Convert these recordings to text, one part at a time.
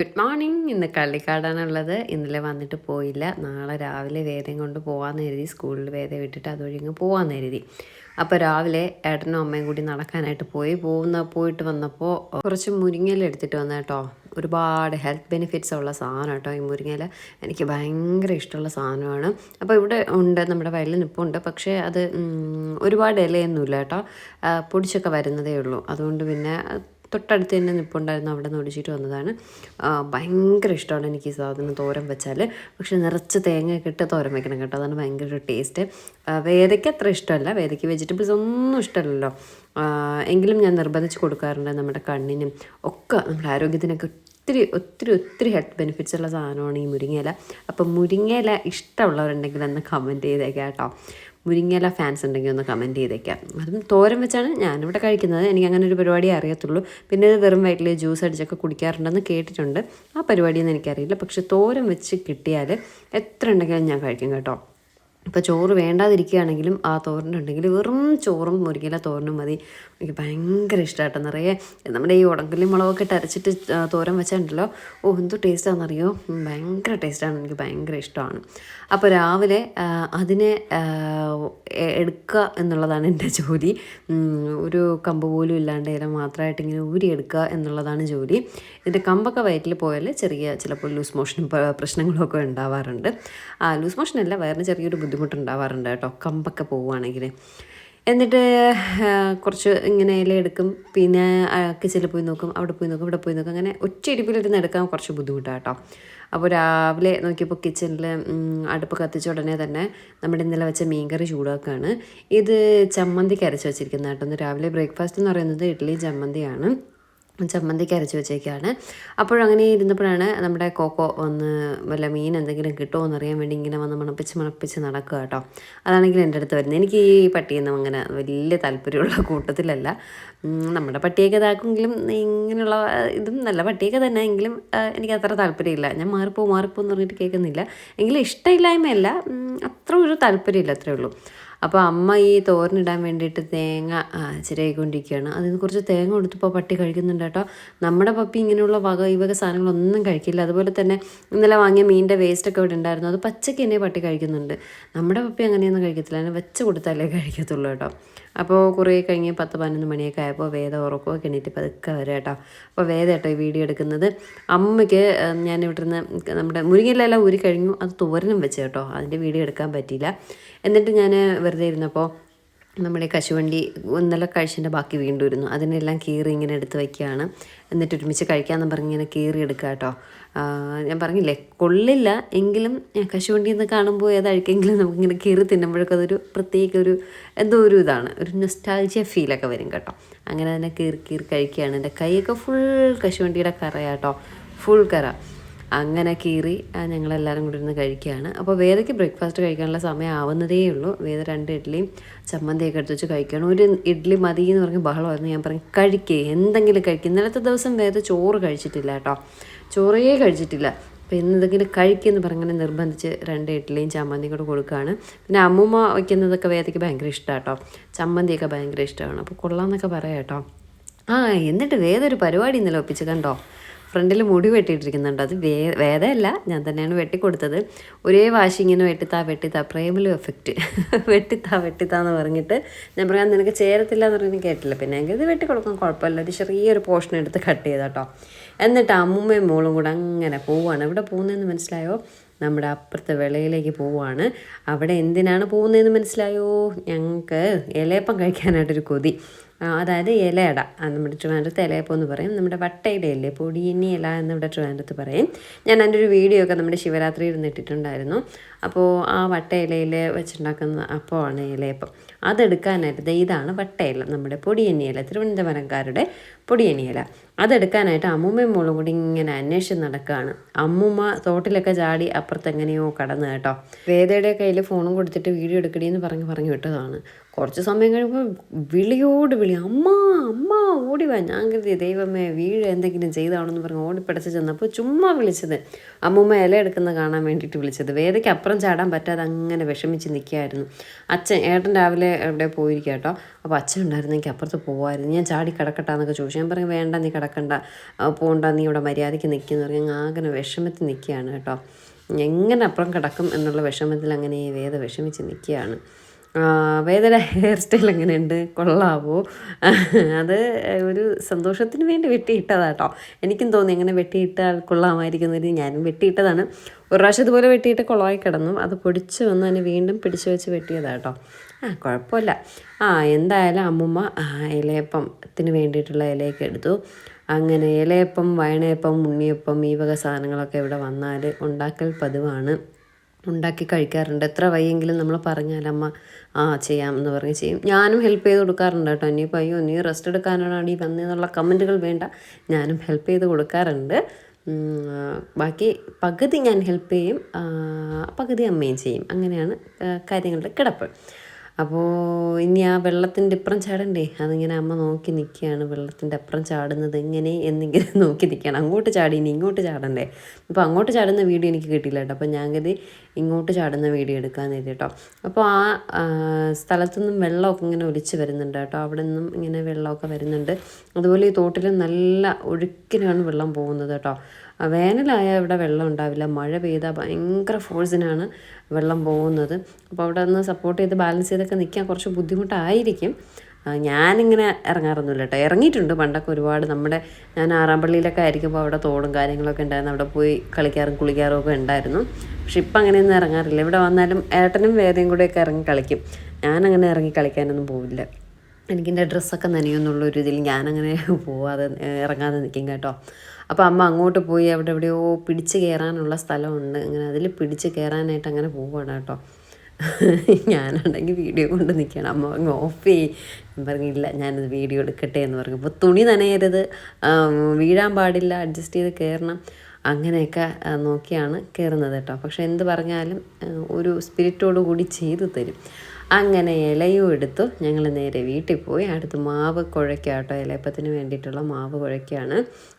Good morning ഇന്ന് കള്ളിക്കാടാണുള്ളത് ഇന്നലെ വന്നിട്ട് പോയില്ല. നാളെ രാവിലെ വേദം കൊണ്ട് പോകാമെന്ന് കരുതി സ്കൂളിൽ വേദം വിട്ടിട്ട് അതുവഴി അങ്ങ് പോകാമെന്ന് കരുതി. അപ്പോൾ രാവിലെ ഏട്ടനും അമ്മയും കൂടി നടക്കാനായിട്ട് പോയി. പോകുന്ന പോയിട്ട് വന്നപ്പോൾ കുറച്ച് മുരിങ്ങയില എടുത്തിട്ട് വന്ന കേട്ടോ. ഒരുപാട് ഹെൽത്ത് ബെനിഫിറ്റ്സ് ഉള്ള സാധനം കേട്ടോ ഈ മുരിങ്ങയില. എനിക്ക് ഭയങ്കര ഇഷ്ടമുള്ള സാധനമാണ്. അപ്പോൾ ഇവിടെ ഉണ്ട് നമ്മുടെ വയലിൽ നിൽപ്പുണ്ട് പക്ഷേ അത് ഒരുപാട് ഇലയൊന്നുമില്ല കേട്ടോ. പൊടിച്ചൊക്കെ വരുന്നതേ ഉള്ളൂ. അതുകൊണ്ട് പിന്നെ തൊട്ടടുത്ത് തന്നെ നിൽപ്പുണ്ടായിരുന്നു അവിടെ നിന്ന് ഒടിച്ചിട്ട് വന്നതാണ്. ഭയങ്കര ഇഷ്ടമാണ് എനിക്ക് ഈ സാധനം തോരൻ വെച്ചാൽ പക്ഷെ നിറച്ച് തേങ്ങയൊക്കെ ഇട്ട് തോരൻ വെക്കണം കേട്ടോ. അതാണ് ഭയങ്കര ഒരു ടേസ്റ്റ്. വേദയ്ക്ക് അത്ര ഇഷ്ടമല്ല. വേദയ്ക്ക് വെജിറ്റബിൾസ് ഒന്നും ഇഷ്ടമല്ലല്ലോ. എങ്കിലും ഞാൻ നിർബന്ധിച്ച് കൊടുക്കാറുണ്ട് നമ്മുടെ കണ്ണിനും ഒക്കെ നമ്മുടെ ആരോഗ്യത്തിനൊക്കെ ഒത്തിരി ഒത്തിരി ഒത്തിരി ഹെൽത്ത് ബെനിഫിറ്റ്സ് ഉള്ള സാധനമാണ് ഈ മുരിങ്ങയില. അപ്പം മുരിങ്ങയില ഇഷ്ടമുള്ളവരുണ്ടെങ്കിൽ ഒന്ന് കമന്റ് ചെയ്തേക്കാം കേട്ടോ. മുരിങ്ങയില ഫാൻസ് ഉണ്ടെങ്കിൽ ഒന്ന് കമന്റ് ചെയ്തേക്കാം. അതും തോരൻ വെച്ചാണ് ഞാനിവിടെ കഴിക്കുന്നത്. എനിക്ക് അങ്ങനെ ഒരു പരിപാടി അറിയത്തുള്ളൂ. പിന്നെ ഇത് വെറും വയറ്റിൽ ജ്യൂസ് അടിച്ചൊക്കെ കുടിക്കാറുണ്ടെന്ന് കേട്ടിട്ടുണ്ട്. ആ പരിപാടിയൊന്നും എനിക്കറിയില്ല. പക്ഷെ തോരൻ വെച്ച് കിട്ടിയാൽ എത്ര ഉണ്ടെങ്കിലും ഞാൻ കഴിക്കും കേട്ടോ. ഇപ്പോൾ ചോറ് വേണ്ടാതിരിക്കുകയാണെങ്കിലും ആ തോരനുണ്ടെങ്കിൽ വെറും ചോറും മുരിങ്ങയില തോരനും മതി. എനിക്ക് ഭയങ്കര ഇഷ്ടമായിട്ട് നിറയെ നമ്മുടെ ഈ ഉടങ്കലി മുളകൊക്കെ ആ, തോരൻ വെച്ചിട്ടുണ്ടല്ലോ ഓ എന്തോ ടേസ്റ്റാണെന്നറിയോ ഭയങ്കര ടേസ്റ്റാണ് എനിക്ക് ഭയങ്കര ഇഷ്ടമാണ്. അപ്പോൾ രാവിലെ അതിനെ എടുക്കുക എന്നുള്ളതാണ് എന്റെ ജോലി. ഒരു കമ്പ് പോലും ഇല്ലാണ്ട് ഇല മാത്രമായിട്ട് ഇങ്ങനെ ഊരിയെടുക്കുക എന്നുള്ളതാണ് ജോലി. ഇതിന്റെ കമ്പൊക്കെ വയറ്റിൽ പോയാൽ ചെറിയ ചിലപ്പോൾ ലൂസ് മോഷനും പ്രശ്നങ്ങളൊക്കെ ഉണ്ടാവാറുണ്ട്. ആ ലൂസ് മോഷനല്ല വയറിന് ചെറിയൊരു ബുദ്ധിമുട്ടുണ്ടാവാറുണ്ട് കേട്ടോ കമ്പൊക്കെ പോവുകയാണെങ്കിൽ. എന്നിട്ട് കുറച്ച് ഇങ്ങനെ ഇല എടുക്കും പിന്നെ കിച്ചണിൽ പോയി നോക്കും അവിടെ പോയി നോക്കും ഇവിടെ പോയി നോക്കും അങ്ങനെ ഒറ്റ ഇരിപ്പിലിരുന്ന് എടുക്കാൻ കുറച്ച് ബുദ്ധിമുട്ടാണ് കേട്ടോ. അപ്പോൾ രാവിലെ നോക്കിയപ്പോൾ കിച്ചണിൽ അടുപ്പ് കത്തിച്ച ഉടനെ തന്നെ നമ്മുടെ ഇന്നലെ വെച്ച മീൻകറി ചൂടാക്കുകയാണ് ഇത് ചമ്മന്തിക്ക് അരച്ച് വെച്ചിരിക്കുന്ന കേട്ടോ രാവിലെ ബ്രേക്ക്ഫാസ്റ്റ് എന്ന് പറയുന്നത് ഇഡ്ഡലി ചമ്മന്തിയാണ്. ചമ്മന്തിക്ക് അരച്ച് വെച്ചേക്കാണ്. അപ്പോഴങ്ങനെ ഇരുന്നപ്പോഴാണ് നമ്മുടെ കോക്കോ വന്ന് വല്ല മീൻ എന്തെങ്കിലും കിട്ടുമോ എന്നറിയാൻ വേണ്ടി ഇങ്ങനെ വന്ന് മണപ്പിച്ച് മണപ്പിച്ച് നടക്കുക കേട്ടോ. അതാണെങ്കിൽ എന്റെ അടുത്ത് വരുന്നത്. എനിക്ക് ഈ പട്ടിയൊന്നും അങ്ങനെ വലിയ താല്പര്യമുള്ള കൂട്ടത്തിലല്ല. നമ്മുടെ പട്ടിയൊക്കെ ഇതാക്കുമെങ്കിലും ഇങ്ങനെയുള്ള ഇതും നല്ല പട്ടിയൊക്കെ തന്നെ എങ്കിലും എനിക്ക് അത്ര താല്പര്യമില്ല. ഞാൻ മാറിപ്പോ മാറിപ്പോ എന്ന് പറഞ്ഞിട്ട് കേൾക്കുന്നില്ല. എങ്കിലും ഇഷ്ടമില്ലായ്മയല്ല. അത്ര ഒരു താല്പര്യമില്ല അത്രേ ഉള്ളൂ. അപ്പോൾ അമ്മ ഈ തോരനിടാൻ വേണ്ടിയിട്ട് തേങ്ങ ചിരകിക്കൊണ്ടിരിക്കുകയാണ്. അതിൽ നിന്ന് കുറച്ച് തേങ്ങ കൊടുത്തപ്പോൾ പട്ടി കഴിക്കുന്നുണ്ട് കേട്ടോ. നമ്മുടെ പപ്പി ഇങ്ങനെയുള്ള വക ഈ വക സാധനങ്ങളൊന്നും കഴിക്കില്ല. അതുപോലെ തന്നെ ഇന്നലെ വാങ്ങിയ മീനിന്റെ വേസ്റ്റൊക്കെ ഇവിടെ ഉണ്ടായിരുന്നു. അത് പച്ചയ്ക്ക് തന്നെ പട്ടി കഴിക്കുന്നുണ്ട്. നമ്മുടെ പപ്പി അങ്ങനെയൊന്നും കഴിക്കത്തില്ല. അതിനെ വെച്ച് കൊടുത്താലേ കഴിക്കത്തുള്ളൂ കേട്ടോ. അപ്പോൾ കുറേ കഴിഞ്ഞ് പത്ത് പതിനൊന്ന് മണിയൊക്കെ ആയപ്പോൾ വേദ ഉറക്കമൊക്കെ എണീറ്റ് പതുക്കെ വരാം കേട്ടോ അപ്പോൾ വേദ കേട്ടോ ഈ വീഡിയോ എടുക്കുന്നത്. അമ്മയ്ക്ക് ഞാൻ ഇവിടെ നിന്ന് നമ്മുടെ മുരിങ്ങയിലെല്ലാം ഊരി കഴിഞ്ഞു. അത് തോരനും വെച്ച് കേട്ടോ. അതിന്റെ വീഡിയോ എടുക്കാൻ പറ്റിയില്ല. എന്നിട്ട് ഞാൻ വെറുതെ ഇരുന്നപ്പോൾ നമ്മുടെ കശുവണ്ടി ഇന്നലെ കഴിച്ചതിന്റെ ബാക്കി വീണ്ടും ഇരുന്നു. അതിനെല്ലാം കീറി ഇങ്ങനെ എടുത്ത് വയ്ക്കുകയാണ്. എന്നിട്ട് ഒരുമിച്ച് കഴിക്കാമെന്ന് പറഞ്ഞ് ഇങ്ങനെ കീറി എടുക്കുക കേട്ടോ. ഞാൻ പറഞ്ഞില്ലേ കൊള്ളില്ല. എങ്കിലും കശുവണ്ടി എന്ന് കാണുമ്പോൾ ഏതായിരിക്കെങ്കിലും നമുക്കിങ്ങനെ കീറി തിന്നുമ്പോഴൊക്കെ അതൊരു പ്രത്യേക ഒരു എന്തോ ഒരു ഇതാണ്. ഒരു നെസ്റ്റാൾജിയ ഫീലൊക്കെ വരും കേട്ടോ. അങ്ങനെ തന്നെ കീറി കീറി കഴിക്കുകയാണ്. എന്റെ കൈയൊക്കെ ഫുൾ കശുവണ്ടിയുടെ കറയാട്ടോ ഫുൾ കറ. അങ്ങനെ കീറി ഞങ്ങളെല്ലാവരും കൂടി ഇരുന്ന് കഴിക്കുകയാണ്. അപ്പോൾ വേദയ്ക്ക് ബ്രേക്ക്ഫാസ്റ്റ് കഴിക്കാനുള്ള സമയം ആവുന്നതേ ഉള്ളൂ. വേദ രണ്ട് ഇഡ്ഡലിയും ചമ്മന്തിയൊക്കെ എടുത്ത് വെച്ച് കഴിക്കുകയാണ്. ഒരു ഇഡ്ഡലി മതി എന്ന് പറഞ്ഞ് ബഹളമായിരുന്നു. ഞാൻ പറഞ്ഞു കഴിക്കേ എന്തെങ്കിലും കഴിക്കും. ഇന്നലത്തെ ദിവസം വേദ ചോറ് കഴിച്ചിട്ടില്ല കേട്ടോ. ചോറേ കഴിച്ചിട്ടില്ല. അപ്പോൾ ഇന്ന് കഴിക്കുമെന്ന് പറഞ്ഞങ്ങനെ നിർബന്ധിച്ച് രണ്ട് ഇഡ്ഡലിയും ചമ്മന്തിയും കൂടെ കൊടുക്കുകയാണ്. പിന്നെ അമ്മൂമ്മ വയ്ക്കുന്നതൊക്കെ വേദയ്ക്ക് ഭയങ്കര ഇഷ്ടമാണ് കേട്ടോ. ചമ്മന്തിയൊക്കെ ഭയങ്കര ഇഷ്ടമാണ്. അപ്പോൾ കൊള്ളാമെന്നൊക്കെ പറയാം കേട്ടോ. ആ എന്നിട്ട് വേദൊരു പരിപാടി ഇന്നലെ ഒപ്പിച്ച് കണ്ടോ? ഫ്രണ്ടിൽ മുടി വെട്ടിയിട്ടിരിക്കുന്നുണ്ട്. അത് വേ വേദമല്ല ഞാൻ തന്നെയാണ് വെട്ടിക്കൊടുത്തത്. ഒരേ വാശി ഇങ്ങനെ വെട്ടിത്താ വെട്ടിത്താ പ്രേമിലും എഫക്റ്റ് വെട്ടിത്താ വെട്ടിത്താ എന്ന് പറഞ്ഞിട്ട് ഞാൻ പറയാം നിനക്ക് ചേരത്തില്ല എന്ന് പറഞ്ഞാൽ കേട്ടില്ല. പിന്നെ എങ്കിൽ ഇത് വെട്ടിക്കൊടുക്കാൻ കുഴപ്പമില്ല. ഒരു ചെറിയൊരു പോർഷൻ എടുത്ത് കട്ട് ചെയ്താട്ടോ എന്നിട്ട് അമ്മുമ്മയും മോളും കൂടെ അങ്ങനെ പോവുകയാണ് എവിടെ പോകുന്നതെന്ന് മനസ്സിലായോ? നമ്മുടെ അപ്പുറത്തെ വിളയിലേക്ക് പോവുകയാണ് അവിടെ എന്തിനാണ് പോകുന്നതെന്ന് മനസ്സിലായോ? ഞങ്ങൾക്ക് ഇലയപ്പം കഴിക്കാനായിട്ടൊരു കൊതി. അതായത് ഇലയട. നമ്മുടെ ട്രിവാൻഡ്രത്ത് ഇലയപ്പം എന്ന് പറയും. നമ്മുടെ വട്ടയുടെ വട്ടയിലയല്ലേ പൊടിയിനി ഇല എന്ന് ഇവിടെ ട്രിവാൻഡ്രത്ത് പറയും. ഞാൻ എന്റെ ഒരു വീഡിയോ ഒക്കെ നമ്മുടെ ശിവരാത്രിയിൽ ഇട്ടിട്ടുണ്ടായിരുന്നു. അപ്പോൾ ആ വട്ടയിലയിൽ വെച്ചുണ്ടാക്കുന്ന അപ്പമാണ് ഇലയപ്പം അതെടുക്കാനായിട്ട് ഇതാണ് വട്ടയില നമ്മുടെ പൊടിയന്നിയില തിരുവനന്തപുരംകാരുടെ പൊടിയന്നിയില അതെടുക്കാനായിട്ട് അമ്മൂമ്മയും മോളും കൂടി ഇങ്ങനെ അന്വേഷിച്ച് നടക്കുകയാണ് അമ്മൂമ്മ തോട്ടിലൊക്കെ ചാടി അപ്പുറത്തെങ്ങനെയോ കടന്നു കേട്ടോ. വേദയുടെ കയ്യിൽ ഫോണും കൊടുത്തിട്ട് വീഡിയോ എടുക്കണേന്ന് പറഞ്ഞ് പറഞ്ഞു വിട്ടതാണ്. കുറച്ച് സമയം കഴിയുമ്പോൾ വിളിയോട് വിളി അമ്മ അമ്മ ഓടി വാ ഞാൻ കരുതി ദൈവമേ വീഴ് എന്തെങ്കിലും ചെയ്താണെന്ന് പറഞ്ഞ് ഓടിപ്പടച്ച് ചെന്നപ്പോൾ ചുമ്മാ വിളിച്ചത്. അമ്മൂമ്മ ഇല എടുക്കുന്ന കാണാൻ വേണ്ടിയിട്ട് വിളിച്ചത്. വേദയ്ക്ക് അപ്പുറം ചാടാൻ പറ്റാതെ അങ്ങനെ വിഷമിച്ച് നിൽക്കുകയായിരുന്നു. അച്ഛൻ ഏട്ടൻ രാവിലെ എവിടെ പോയിരിക്കുക കേട്ടോ അപ്പോൾ അച്ഛൻ ഉണ്ടായിരുന്നു എനിക്ക് അപ്പുറത്ത് പോകുമായിരുന്നു ഞാൻ ചാടി കിടക്കട്ടാന്നൊക്കെ ചോദിച്ചു. ഞാൻ പറഞ്ഞു വേണ്ട നീ കിടക്കണ്ട. പോകണ്ട നീ ഇവിടെ മര്യാദയ്ക്ക് നിൽക്കുന്നു പറഞ്ഞാൽ ഞാൻ ആകെ വിഷമത്തിൽ നിൽക്കുകയാണ് കേട്ടോ. എങ്ങനെ അപ്പുറം കിടക്കും എന്നുള്ള വിഷമത്തിൽ അങ്ങനെ വേദ വിഷമിച്ച് നിൽക്കുകയാണ്. വേദയുടെ ഹെയർ സ്റ്റൈൽ എങ്ങനെയുണ്ട്? കൊള്ളാവോ? അത് ഒരു സന്തോഷത്തിന് വേണ്ടി വെട്ടിയിട്ടതാട്ടോ. എനിക്കും തോന്നി അങ്ങനെ വെട്ടിയിട്ടാൽ കൊള്ളാമായിരിക്കുന്നത് ഞാനും വെട്ടിയിട്ടതാണ്. ഒരു പ്രാവശ്യം ഇതുപോലെ വെട്ടിയിട്ട് കുളമായി കിടന്നു. അത് പൊടിച്ച് വന്ന് അതിനെ വീണ്ടും പിടിച്ചു വെച്ച് വെട്ടിയതാട്ടോ. ആ കുഴപ്പമില്ല. ആ എന്തായാലും അമ്മുമ്മ ഇലയപ്പത്തിന് വേണ്ടിയിട്ടുള്ള ഇലയൊക്കെ എടുത്തു. അങ്ങനെ ഇലയപ്പം വയണയപ്പം ഉണ്ണിയപ്പം ഈ വക സാധനങ്ങളൊക്കെ ഇവിടെ വന്നാൽ ഉണ്ടാക്കൽ പതിവാണ്. ഉണ്ടാക്കി കഴിക്കാറുണ്ട്. എത്ര വയ്യെങ്കിലും നമ്മൾ പറഞ്ഞാലമ്മ ആ ചെയ്യാം എന്ന് പറഞ്ഞ് ചെയ്യും. ഞാനും ഹെൽപ്പ് ചെയ്ത് കൊടുക്കാറുണ്ട് കേട്ടോ. ഇനിയിപ്പോൾ അയ്യോ നീ റെസ്റ്റ് എടുക്കാനാണ് ഈ വന്നതെന്നുള്ള കമന്റുകൾ വേണ്ട. ഞാനും ഹെൽപ്പ് ചെയ്ത് കൊടുക്കാറുണ്ട്. ബാക്കി പകുതി ഞാൻ ഹെൽപ്പ് ചെയ്യും. പകുതി അമ്മയും ചെയ്യും. അങ്ങനെയാണ് കാര്യങ്ങളുടെ കിടപ്പ്. അപ്പോൾ ഇനി ആ വെള്ളത്തിന്റെ ഇപ്പുറം ചാടണ്ടേ? അതിങ്ങനെ അമ്മ നോക്കി നിൽക്കുകയാണ് വെള്ളത്തിന്റെ അപ്പുറം ചാടുന്നത് എങ്ങനെ എന്നിങ്ങനെ നോക്കി നിൽക്കുകയാണ് അങ്ങോട്ട് ചാടി ഇനി ഇങ്ങോട്ട് ചാടണ്ടേ? അപ്പോൾ അങ്ങോട്ട് ചാടുന്ന വീഡിയോ എനിക്ക് കിട്ടിയില്ല കേട്ടോ. അപ്പോൾ ഞാൻ കരുതി ഇങ്ങോട്ട് ചാടുന്ന വീഡിയോ എടുക്കാമെന്ന് കരുതി കേട്ടോ. അപ്പോൾ ആ സ്ഥലത്തുനിന്നും വെള്ളമൊക്കെ ഇങ്ങനെ ഒലിച്ച് വരുന്നുണ്ട് കേട്ടോ. അവിടെ നിന്നും ഇങ്ങനെ വെള്ളമൊക്കെ വരുന്നുണ്ട്. അതുപോലെ ഈ തോട്ടിൽ നല്ല ഒഴുക്കിനാണ് വെള്ളം പോകുന്നത് കേട്ടോ. വേനലായാൽ ഇവിടെ വെള്ളം ഉണ്ടാവില്ല. മഴ പെയ്താൽ ഭയങ്കര ഫോഴ്സിനാണ് വെള്ളം പോകുന്നത്. അപ്പോൾ അവിടെ നിന്ന് സപ്പോർട്ട് ചെയ്ത് ബാലൻസ് ചെയ്തൊക്കെ നിൽക്കാൻ കുറച്ച് ബുദ്ധിമുട്ടായിരിക്കും. ഞാനിങ്ങനെ ഇറങ്ങാറൊന്നുമില്ല കേട്ടോ. ഇറങ്ങിയിട്ടുണ്ട്. പണ്ടൊക്കെ ഒരുപാട് നമ്മുടെ ഞാൻ ആറാമ്പള്ളിയിലൊക്കെ ആയിരിക്കുമ്പോൾ അവിടെ തോടും കാര്യങ്ങളൊക്കെ ഉണ്ടായിരുന്നു. അവിടെ പോയി കളിക്കാറും കുളിക്കാറും ഒക്കെ ഉണ്ടായിരുന്നു. പക്ഷെ ഇപ്പം അങ്ങനെയൊന്നും ഇറങ്ങാറില്ല. ഇവിടെ വന്നാലും ഏട്ടനും വേദയും കൂടെയൊക്കെ ഇറങ്ങി കളിക്കും. ഞാനങ്ങനെ ഇറങ്ങി കളിക്കാനൊന്നും പോവില്ല. എനിക്കെന്റെ ഡ്രസ്സൊക്കെ നനയുമെന്നുള്ളൊരു ഇതിൽ ഞാനങ്ങനെ പോവാതെ ഇറങ്ങാതെ നിൽക്കും കേട്ടോ. അപ്പോൾ അമ്മ അങ്ങോട്ട് പോയി അവിടെ എവിടെയോ പിടിച്ച് കയറാനുള്ള സ്ഥലമുണ്ട്. അങ്ങനെ അതിൽ പിടിച്ച് കയറാനായിട്ട് അങ്ങനെ പോവുകയാണ് കേട്ടോ. ഞാനാണെങ്കിൽ വീഡിയോ കൊണ്ട് നിൽക്കണം അമ്മ അങ്ങ് ഓഫ് ചെയ്യും. ഞാൻ പറഞ്ഞില്ല ഞാനത് വീഡിയോ എടുക്കട്ടെ എന്ന് പറഞ്ഞു. അപ്പോൾ തുണി നനയരുത്. വീഴാൻ പാടില്ല. അഡ്ജസ്റ്റ് ചെയ്ത് കയറണം അങ്ങനെയൊക്കെ നോക്കിയാണ് കയറുന്നത് കേട്ടോ. പക്ഷെ എന്ത് പറഞ്ഞാലും ഒരു സ്പിരിറ്റോടു കൂടി ചെയ്തു തരും. അങ്ങനെ ഇലയും എടുത്തു ഞങ്ങൾ നേരെ വീട്ടിൽ പോയി. അടുത്ത് മാവ് കുഴയ്ക്കുക കേട്ടോ ഇലയപ്പത്തിന് വേണ്ടിയിട്ടുള്ള മാവ് കുഴയ്ക്കുകയാണ്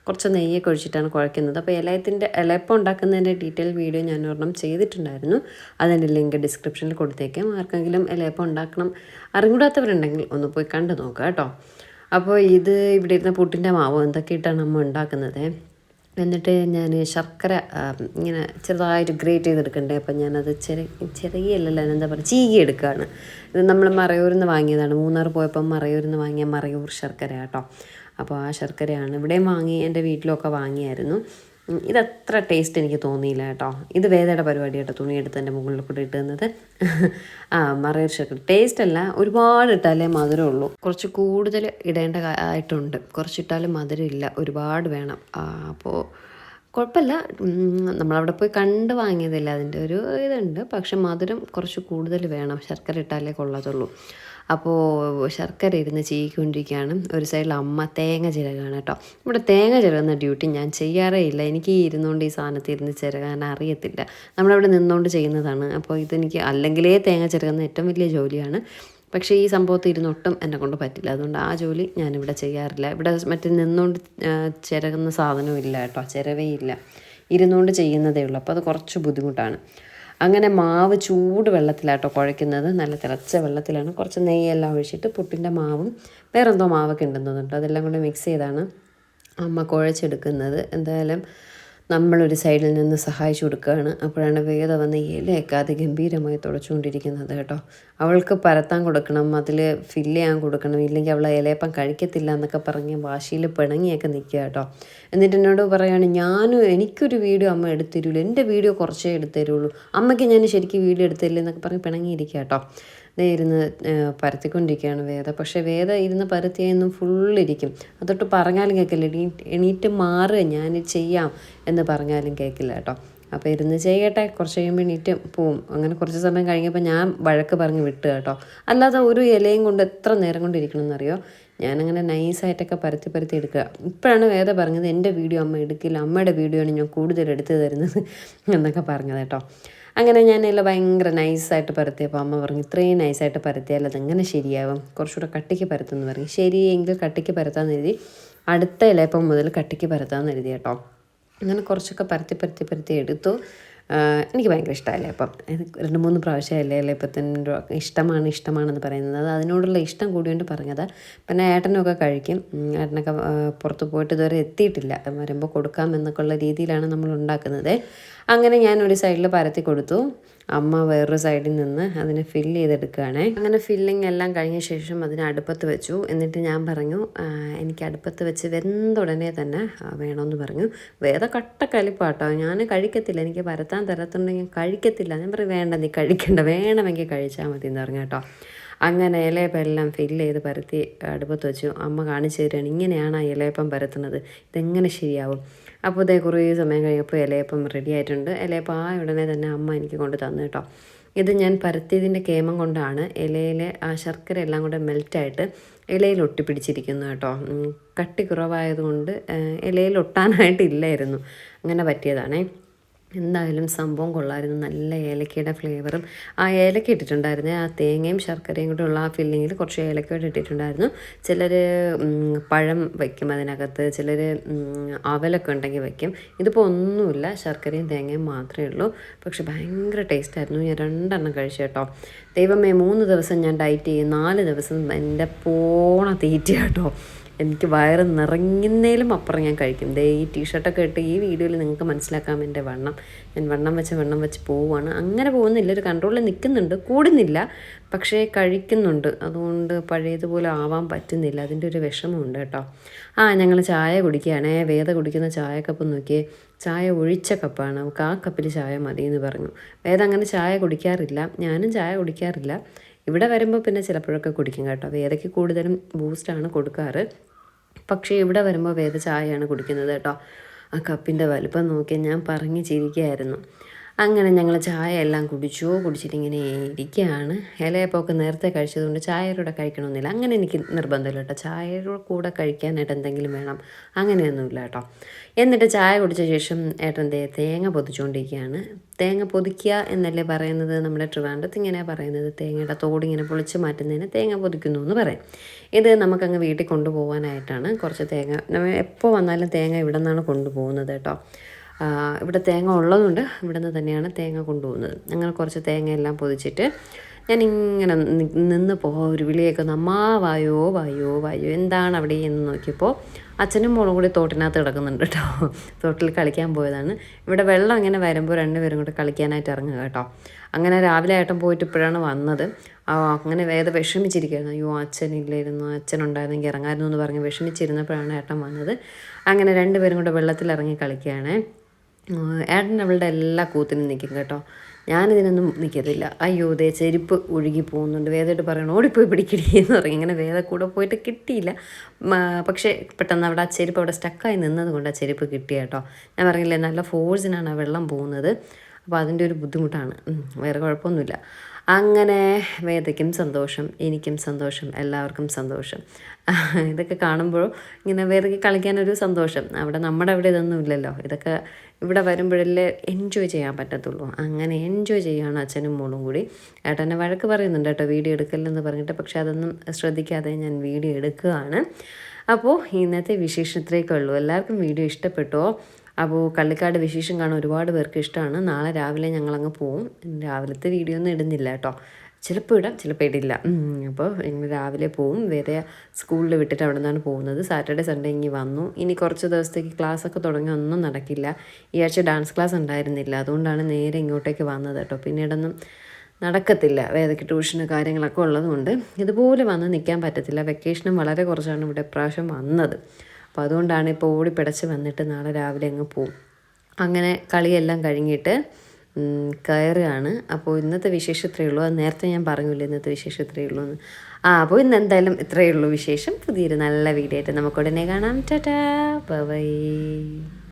കുറച്ച് നെയ്യൊക്കെ ഒഴിച്ചിട്ടാണ് കുഴയ്ക്കുന്നത്. അപ്പോൾ ഇലയത്തിന്റെ ഇലയപ്പം ഉണ്ടാക്കുന്നതിന്റെ ഡീറ്റെയിൽ വീഡിയോ ഞാൻ ഒരെണ്ണം ചെയ്തിട്ടുണ്ടായിരുന്നു. അതിന്റെ ലിങ്ക് ഡിസ്ക്രിപ്ഷനിൽ കൊടുത്തേക്കാം. ആർക്കെങ്കിലും ഇലയപ്പം ഉണ്ടാക്കണം അറിഞ്ഞൂടാത്തവരുണ്ടെങ്കിൽ ഒന്ന് പോയി കണ്ടു നോക്കുക കേട്ടോ. അപ്പോൾ ഇത് ഇവിടെ ഇരുന്ന പുട്ടിന്റെ മാവ് എന്തൊക്കെ ഇട്ടാണ് അമ്മ ഉണ്ടാക്കുന്നത്? എന്നിട്ട് ഞാൻ ശർക്കര ഇങ്ങനെ ചെറുതായിട്ട് ഗ്രേറ്റ് ചെയ്തെടുക്കണ്ടേ. അപ്പം ഞാനത് ചെറിയ ചെറിയല്ലല്ലോ എന്താ പറയുക ചീകി എടുക്കുകയാണ് ഇത് നമ്മൾ മറയൂരിൽ നിന്ന് വാങ്ങിയതാണ്. മൂന്നാർ പോയപ്പം മറയൂരിൽ നിന്ന് വാങ്ങിയ മറയൂർ ശർക്കര കേട്ടോ. അപ്പോൾ ആ ശർക്കരയാണ് ഇവിടെയും വാങ്ങി എന്റെ വീട്ടിലൊക്കെ വാങ്ങിയായിരുന്നു. ഇതത്ര ടേസ്റ്റ് എനിക്ക് തോന്നിയില്ല കേട്ടോ. ഇത് വേദയുടെ പരിപാടി കേട്ടോ തുണി എടുത്ത് എന്റെ മുകളിൽ കൂടി ഇട്ടുന്നത് ആ മറയർ ശർക്കര ടേസ്റ്റ് അല്ല ഒരുപാട് ഇട്ടാലേ മധുരം ഉള്ളൂ കുറച്ച് കൂടുതൽ ഇടേണ്ട ആയിട്ടുണ്ട്. കുറച്ചിട്ടാലും മധുരം ഇല്ല ഒരുപാട് വേണം. അപ്പോൾ കുഴപ്പമില്ല. നമ്മളവിടെ പോയി കണ്ട് വാങ്ങിയതല്ല അതിന്റെ ഒരു ഇതുണ്ട്. പക്ഷെ മധുരം കുറച്ച് കൂടുതൽ വേണം. ശർക്കര ഇട്ടാലേ കൊള്ളത്തുള്ളൂ. അപ്പോൾ ശർക്കര ഇരുന്ന് ചീക്കൊണ്ടിരിക്കുകയാണ് ഒരു സൈഡിൽ അമ്മ തേങ്ങ ചിരകാണ് കേട്ടോ. ഇവിടെ തേങ്ങ ചിരകുന്ന ഡ്യൂട്ടി ഞാൻ ചെയ്യാറേ ഇല്ല. എനിക്ക് ഈ ഇരുന്നുകൊണ്ട് ഈ സാധനത്തിൽ ഇരുന്ന് ചിരകാൻ അറിയത്തില്ല. നമ്മളവിടെ നിന്നുകൊണ്ട് ചെയ്യുന്നതാണ്. അപ്പോൾ ഇതെനിക്ക് അല്ലെങ്കിലേ തേങ്ങ ചിരകുന്ന ഏറ്റവും വലിയ ജോലിയാണ്. പക്ഷേ ഈ സംഭവത്തിൽ ഇരുന്നൊട്ടും എന്നെ കൊണ്ട് പറ്റില്ല. അതുകൊണ്ട് ആ ജോലി ഞാനിവിടെ ചെയ്യാറില്ല. ഇവിടെ മറ്റേ നിന്നുകൊണ്ട് ചിരകുന്ന സാധനവും ഇല്ല കേട്ടോ. ചിരവേ ഇല്ല. ഇരുന്നുകൊണ്ട് ചെയ്യുന്നതേ ഉള്ളൂ. അപ്പോൾ അത് കുറച്ച് ബുദ്ധിമുട്ടാണ്. അങ്ങനെ മാവ് ചൂട് വെള്ളത്തിലാട്ടോ കുഴയ്ക്കുന്നത്. നല്ല തിളച്ച വെള്ളത്തിലാണ്. കുറച്ച് നെയ്യെല്ലാം ഒഴിച്ചിട്ട് പുട്ടിന്റെ മാവും വേറെന്തോ മാവൊക്കെ ഉണ്ടെന്നുണ്ട് അതെല്ലാം കൂടി മിക്സ് ചെയ്താണ് അമ്മ കുഴച്ചെടുക്കുന്നത്. എന്തായാലും നമ്മളൊരു സൈഡിൽ നിന്ന് സഹായിച്ചു കൊടുക്കുകയാണ്. അപ്പോഴാണ് വേദ വന്ന് ഇലയൊക്കെ അതിഗംഭീരമായി തുടച്ചുകൊണ്ടിരിക്കുന്നത് കേട്ടോ. അവൾക്ക് പരത്താൻ കൊടുക്കണം അതിൽ ഫില്ല് ചെയ്യാൻ കൊടുക്കണം ഇല്ലെങ്കിൽ അവൾ ഇലയപ്പം കഴിക്കത്തില്ല എന്നൊക്കെ പറഞ്ഞ് വാശിയിൽ പിണങ്ങിയൊക്കെ നിൽക്കുക കേട്ടോ. എന്നിട്ട് എന്നോട് പറയുകയാണ് ഞാനും എനിക്കൊരു വീഡിയോ അമ്മ എടുത്തരുള്ളൂ എന്റെ വീഡിയോ കുറച്ചേ എടുത്തരുള്ളൂ അമ്മയ്ക്ക് ഞാൻ ശരിക്കും വീഡിയോ എടുത്തരില്ല എന്നൊക്കെ പറഞ്ഞ് പിണങ്ങിയിരിക്കുക കേട്ടോ. ദേ ഇരുന്ന് പരത്തിക്കൊണ്ടിരിക്കുകയാണ് വേദ. പക്ഷേ വേദ ഇരുന്ന് പരത്തിയൊന്നും ഫുള്ളിരിക്കും. അതൊട്ട് പറഞ്ഞാലും കേൾക്കില്ല. എണീറ്റ് മാറുക ഞാൻ ചെയ്യാം എന്ന് പറഞ്ഞാലും കേൾക്കില്ല കേട്ടോ. അപ്പോൾ ഇരുന്ന് ചെയ്യട്ടെ. കുറച്ച് കഴിയുമ്പോൾ എണീറ്റ് പോവും. അങ്ങനെ കുറച്ച് സമയം കഴിഞ്ഞപ്പോൾ ഞാൻ വഴക്ക് പറഞ്ഞ് വിട്ടു കേട്ടോ. അല്ലാതെ ഒരു ഇലയും കൊണ്ട് എത്ര നേരം കൊണ്ട് ഇരിക്കണമെന്നറിയോ ഞാനങ്ങനെ നൈസായിട്ടൊക്കെ പരത്തി പരത്തി എടുക്കുക. ഇപ്പോഴാണ് വേദ പറഞ്ഞത് എന്റെ വീഡിയോ അമ്മ എടുക്കില്ല. അമ്മയുടെ വീഡിയോ ആണ് ഞാൻ കൂടുതൽ എടുത്തു തരുന്നത് എന്നൊക്കെ പറഞ്ഞത് കേട്ടോ. അങ്ങനെ ഞാൻ എല്ലാം ഭയങ്കര നൈസായിട്ട് പരത്തിയപ്പോൾ അമ്മ പറഞ്ഞു ഇത്രയും നൈസായിട്ട് പരത്തിയാൽ അതെങ്ങനെ ശരിയാവും? കുറച്ചുകൂടെ കട്ടിക്ക് പരത്തുമെന്ന് പറഞ്ഞു. ശരി എങ്കിൽ കട്ടിക്ക് പരത്താമെന്ന് എഴുതി അടുത്ത ഇലയപ്പം മുതൽ കട്ടിക്ക് പരത്താമെന്ന് എഴുതി കേട്ടോ. അങ്ങനെ കുറച്ചൊക്കെ പരത്തി പരത്തി പരത്തി എടുത്തു. എനിക്ക് ഭയങ്കര ഇഷ്ടമല്ലേ അപ്പം? രണ്ട് മൂന്ന് പ്രാവശ്യമല്ലേ അല്ലേ ഇപ്പം തന്നെ ഇഷ്ടമാണ് ഇഷ്ടമാണെന്ന് പറയുന്നത്. അത് അതിനോടുള്ള ഇഷ്ടം കൂടിയുണ്ട് പറഞ്ഞത്. പിന്നെ ഏട്ടനൊക്കെ കഴിക്കും. ഏട്ടനൊക്കെ പുറത്ത് പോയിട്ട് ഇതുവരെ എത്തിയിട്ടില്ല. വരുമ്പോൾ കൊടുക്കാം എന്നൊക്കെ ഉള്ള രീതിയിലാണ് നമ്മൾ ഉണ്ടാക്കുന്നത്. അങ്ങനെ ഞാൻ ഒരു സൈഡിൽ പരത്തി കൊടുത്തു. അമ്മ വേറൊരു സൈഡിൽ നിന്ന് അതിനെ ഫില്ല് ചെയ്തെടുക്കുകയാണേ. അങ്ങനെ ഫില്ലിംഗ് എല്ലാം കഴിഞ്ഞ ശേഷം അതിനെ അടുപ്പത്ത് വെച്ചു. എന്നിട്ട് ഞാൻ പറഞ്ഞു എനിക്ക് അടുപ്പത്ത് വെച്ച് വെന്തുടനെ തന്നെ വേണമെന്ന് പറഞ്ഞു. വേറെ കട്ട കലിപ്പാട്ടോ ഞാൻ കഴിക്കത്തില്ല. എനിക്ക് പരത്താൻ തരത്തുണ്ടെങ്കിൽ കഴിക്കത്തില്ല. ഞാൻ പറയും വേണ്ട നീ കഴിക്കണ്ട. വേണമെങ്കിൽ കഴിച്ചാൽ മതി എന്ന് പറഞ്ഞു കേട്ടോ. അങ്ങനെ ഇലയപ്പം എല്ലാം ഫില്ല് ചെയ്ത് പരത്തി അടുപ്പത്ത് വെച്ചു. അമ്മ കാണിച്ചു തരികയാണ് ഇങ്ങനെയാണ് ആ ഇലയപ്പം പരത്തുന്നത്. ഇതെങ്ങനെ ശരിയാവും? അപ്പോൾ ഇതേ കുറേ സമയം കഴിഞ്ഞപ്പോൾ ഇലയപ്പം റെഡി ആയിട്ടുണ്ട്. ഇലയപ്പം ആ ഉടനെ തന്നെ അമ്മ എനിക്ക് കൊണ്ട് തന്നു കേട്ടോ. ഇത് ഞാൻ പരത്തിയതിന്റെ കേമം കൊണ്ടാണ് ഇലയിലെ ആ ശർക്കര എല്ലാം കൂടെ മെൽറ്റായിട്ട് ഇലയിൽ ഒട്ടിപ്പിടിച്ചിരിക്കുന്നു കേട്ടോ. കട്ടി കുറവായതുകൊണ്ട് ഇലയിൽ ഒട്ടാനായിട്ടില്ലായിരുന്നു. അങ്ങനെ പറ്റിയതാണേ. എന്തായാലും സംഭവം കൊള്ളായിരുന്നു. നല്ല ഏലക്കയുടെ ഫ്ലേവറും. ആ ഏലക്ക ഇട്ടിട്ടുണ്ടായിരുന്നു. ആ തേങ്ങയും ശർക്കരയും കൂടെ ഉള്ള ആ ഫില്ലിങ്ങിൽ കുറച്ച് ഏലക്കയോടെ ഇട്ടിട്ടുണ്ടായിരുന്നു. ചിലർ പഴം വയ്ക്കും അതിനകത്ത്. ചിലർ അവലൊക്കെ ഉണ്ടെങ്കിൽ വയ്ക്കും. ഇതിപ്പോൾ ഒന്നുമില്ല. ശർക്കരയും തേങ്ങയും മാത്രമേ ഉള്ളൂ. പക്ഷെ ഭയങ്കര ടേസ്റ്റായിരുന്നു ഞാൻ രണ്ടെണ്ണം കഴിച്ചു കേട്ടോ. ദൈവമേ മൂന്ന് ദിവസം ഞാൻ ഡയറ്റ് ചെയ്യും. നാല് ദിവസം എന്റെ പോണ തീറ്റ കേട്ടോ. എനിക്ക് വയറ് നിറങ്ങുന്നതിലും അപ്പുറം ഞാൻ കഴിക്കും. ദേ ഈ ടീഷർട്ടൊക്കെ ഇട്ട് ഈ വീഡിയോയിൽ നിങ്ങൾക്ക് മനസ്സിലാക്കാം എന്റെ വണ്ണം. ഞാൻ വണ്ണം വെച്ച് വണ്ണം വെച്ച് പോവുകയാണ് അങ്ങനെ പോകുന്നില്ല. ഒരു കൺട്രോളിൽ നിൽക്കുന്നുണ്ട് കൂടുന്നില്ല. പക്ഷേ കഴിക്കുന്നുണ്ട്. അതുകൊണ്ട് പഴയതുപോലെ ആവാൻ പറ്റുന്നില്ല. അതിന്റെ ഒരു വിഷമമുണ്ട് കേട്ടോ. ആ ഞങ്ങൾ ചായ കുടിക്കുകയാണേ. വേദ കുടിക്കുന്ന ചായ കപ്പ് നോക്കിയേ. ചായ ഒഴിച്ച കപ്പാണ്. നമുക്ക് ആ കപ്പിൽ ചായ മതി എന്ന് പറഞ്ഞു. വേദ അങ്ങനെ ചായ കുടിക്കാറില്ല. ഞാനും ചായ കുടിക്കാറില്ല. ഇവിടെ വരുമ്പോൾ പിന്നെ ചിലപ്പോഴൊക്കെ കുടിക്കും കേട്ടോ. വേദയ്ക്ക് കൂടുതലും ബൂസ്റ്റാണ് കൊടുക്കാറ്. പക്ഷേ ഇവിടെ വരുമ്പോൾ വേദ ചായയാണ് കുടിക്കുന്നത് കേട്ടോ. ആ കപ്പിന്റെ വലുപ്പം നോക്കി ഞാൻ പറഞ്ഞ് ചിരിക്കുകയായിരുന്നു അങ്ങനെ ഞങ്ങൾ ചായ എല്ലാം കുടിച്ചു. കുടിച്ചിട്ടിങ്ങനെ ഇരിക്കുകയാണ് ഇലയപ്പൊക്കെ നേരത്തെ കഴിച്ചതുകൊണ്ട് ചായയുടെ കഴിക്കണമെന്നില്ല അങ്ങനെ എനിക്ക് നിർബന്ധമില്ല കേട്ടോ. ചായയുടെ കൂടെ കഴിക്കാനായിട്ട് എന്തെങ്കിലും വേണം. അങ്ങനെയൊന്നുമില്ല കേട്ടോ എന്നിട്ട് ചായ കുടിച്ച ശേഷം ഏട്ടൻ തേങ്ങ പൊതിച്ചുകൊണ്ടിരിക്കുകയാണ് തേങ്ങ പൊതിക്കുക എന്നല്ലേ പറയുന്നത്? നമ്മുടെ ട്രിവാൻഡത്ത് ഇങ്ങനെ പറയുന്നത്. തേങ്ങയുടെ തോടിങ്ങനെ പൊളിച്ച് മാറ്റുന്നതിന് തേങ്ങ പൊതിക്കുന്നു എന്ന് പറയും. ഇത് നമുക്കങ്ങ് വീട്ടിൽ കൊണ്ടുപോകാനായിട്ടാണ് കുറച്ച് തേങ്ങ. എപ്പോൾ വന്നാലും തേങ്ങ ഇവിടെ നിന്നാണ് കൊണ്ടുപോകുന്നത് കേട്ടോ. ഇവിടെ തേങ്ങ ഉള്ളതുകൊണ്ട് ഇവിടെ നിന്ന് തന്നെയാണ് തേങ്ങ കൊണ്ടുപോകുന്നത്. അങ്ങനെ കുറച്ച് തേങ്ങയെല്ലാം പൊതിച്ചിട്ട് ഞാൻ ഇങ്ങനെ നിന്ന് പോകാൻ ഒരു വിളിയൊക്കെ അമ്മാ വായോ വായോ വായോ എന്താണ് അവിടെ എന്ന് നോക്കിയപ്പോൾ അച്ഛനും മോളും കൂടി തോട്ടിനകത്ത് കിടക്കുന്നുണ്ട് കേട്ടോ. തോട്ടിൽ കളിക്കാൻ പോയതാണ്. ഇവിടെ വെള്ളം ഇങ്ങനെ വരുമ്പോൾ രണ്ടുപേരും കൂടെ കളിക്കാനായിട്ട് ഇറങ്ങുക കേട്ടോ. അങ്ങനെ രാവിലെ ആയിട്ട് പോയിട്ട് ഇപ്പോഴാണ് വന്നത്. അങ്ങനെ വേദ വിഷമിച്ചിരിക്കുകയായിരുന്നു അയ്യോ അച്ഛനില്ലായിരുന്നു അച്ഛനുണ്ടായിരുന്നെങ്കിൽ ഇറങ്ങായിരുന്നു എന്ന് പറഞ്ഞ് വിഷമിച്ചിരുന്നപ്പോഴാണ് ഏട്ടൻ വന്നത്. അങ്ങനെ രണ്ടുപേരും കൂടെ വെള്ളത്തിൽ ഇറങ്ങി കളിക്കുകയാണേ. ഏട്ടൻ അവളുടെ എല്ലാ കൂത്തിനും നിൽക്കും കേട്ടോ. ഞാനിതിനൊന്നും നിൽക്കത്തില്ല അയ്യോ ദേ ചെരുപ്പ് ഒഴുകി പോകുന്നുണ്ട്. വേദമായിട്ട് പറയണം ഓടിപ്പോയി പിടിക്കടി എന്ന് പറയും. ഇങ്ങനെ വേദ കൂടെ പോയിട്ട് കിട്ടിയില്ല. പക്ഷേ പെട്ടെന്ന് അവിടെ ആ ചെരുപ്പ് അവിടെ സ്റ്റക്കായി നിന്നത് കൊണ്ട് ആ ചെരുപ്പ് കിട്ടിയ കേട്ടോ. ഞാൻ പറഞ്ഞില്ലേ നല്ല ഫോഴ്സിനാണ് ആ വെള്ളം പോകുന്നത്. അപ്പോൾ അതിന്റെ ഒരു ബുദ്ധിമുട്ടാണ്. വേറെ കുഴപ്പമൊന്നുമില്ല. അങ്ങനെ വേദയ്ക്കും സന്തോഷം എനിക്കും സന്തോഷം എല്ലാവർക്കും സന്തോഷം. ഇതൊക്കെ കാണുമ്പോൾ ഇങ്ങനെ വേദയ്ക്ക് കളിക്കാനൊരു സന്തോഷം. അവിടെ നമ്മുടെ അവിടെ ഇതൊന്നും ഇല്ലല്ലോ. ഇതൊക്കെ ഇവിടെ വരുമ്പോഴല്ലേ എൻജോയ് ചെയ്യാൻ പറ്റത്തുള്ളൂ. അങ്ങനെ എൻജോയ് ചെയ്യുകയാണ് അച്ഛനും മോളും കൂടി. ഏട്ടനെ വഴക്ക് പറയുന്നുണ്ട് കേട്ടോ വീഡിയോ എടുക്കല്ലെന്ന് പറഞ്ഞിട്ട് പക്ഷെ അതൊന്നും ശ്രദ്ധിക്കാതെ ഞാൻ വീഡിയോ എടുക്കുകയാണ്. അപ്പോൾ ഇന്നത്തെ വിശേഷത്തിലേക്കുള്ളൂ. എല്ലാവർക്കും വീഡിയോ ഇഷ്ടപ്പെട്ടോ? അപ്പോൾ കള്ളിക്കാട് വിശേഷം കാണാൻ ഒരുപാട് പേർക്ക് ഇഷ്ടമാണ് നാളെ രാവിലെ ഞങ്ങളങ്ങ് പോവും. രാവിലത്തെ വീഡിയോ ഒന്നും ഇടുന്നില്ല കേട്ടോ. ചിലപ്പോൾ ഇടാം ചിലപ്പോൾ ഇടില്ല. അപ്പോൾ ഇനി രാവിലെ പോവും. വേറെ സ്കൂളിൽ വിട്ടിട്ട് അവിടെ നിന്നാണ് പോകുന്നത്. സാറ്റർഡേ സൺഡേ ഇങ്ങി വന്നു. ഇനി കുറച്ച് ദിവസത്തേക്ക് ക്ലാസ്സൊക്കെ തുടങ്ങി ഒന്നും നടക്കില്ല. ഈ ആഴ്ച ഡാൻസ് ക്ലാസ് ഉണ്ടായിരുന്നില്ല. അതുകൊണ്ടാണ് നേരെ ഇങ്ങോട്ടേക്ക് വന്നത് കേട്ടോ. പിന്നീടൊന്നും നടക്കത്തില്ല. വേദയ്ക്ക് ട്യൂഷന് കാര്യങ്ങളൊക്കെ ഉള്ളതുകൊണ്ട് ഇതുപോലെ വന്ന് നിൽക്കാൻ പറ്റത്തില്ല. വെക്കേഷനും വളരെ കുറച്ചാണ് ഇവിടെ പ്രാവശ്യം വന്നത്. അപ്പോൾ അതുകൊണ്ടാണ് ഇപ്പോൾ ഓടിപ്പിടച്ച് വന്നിട്ട് നാളെ രാവിലെ അങ്ങ് പോവും. അങ്ങനെ കളിയെല്ലാം കഴിഞ്ഞിട്ട് കയറുകയാണ്. അപ്പോൾ ഇന്നത്തെ വിശേഷം ഇത്രയേ ഉള്ളൂ. അത് നേരത്തെ ഞാൻ പറഞ്ഞില്ല ഇന്നത്തെ വിശേഷം ഇത്രയേ ഉള്ളൂ എന്ന്. ആ അപ്പോൾ ഇന്ന് എന്തായാലും ഇത്രയേ ഉള്ളൂ വിശേഷം. പുതിയൊരു നല്ല വീഡിയോ ആയിട്ട് നമുക്ക് ഉടനെ കാണാം. Tata bye.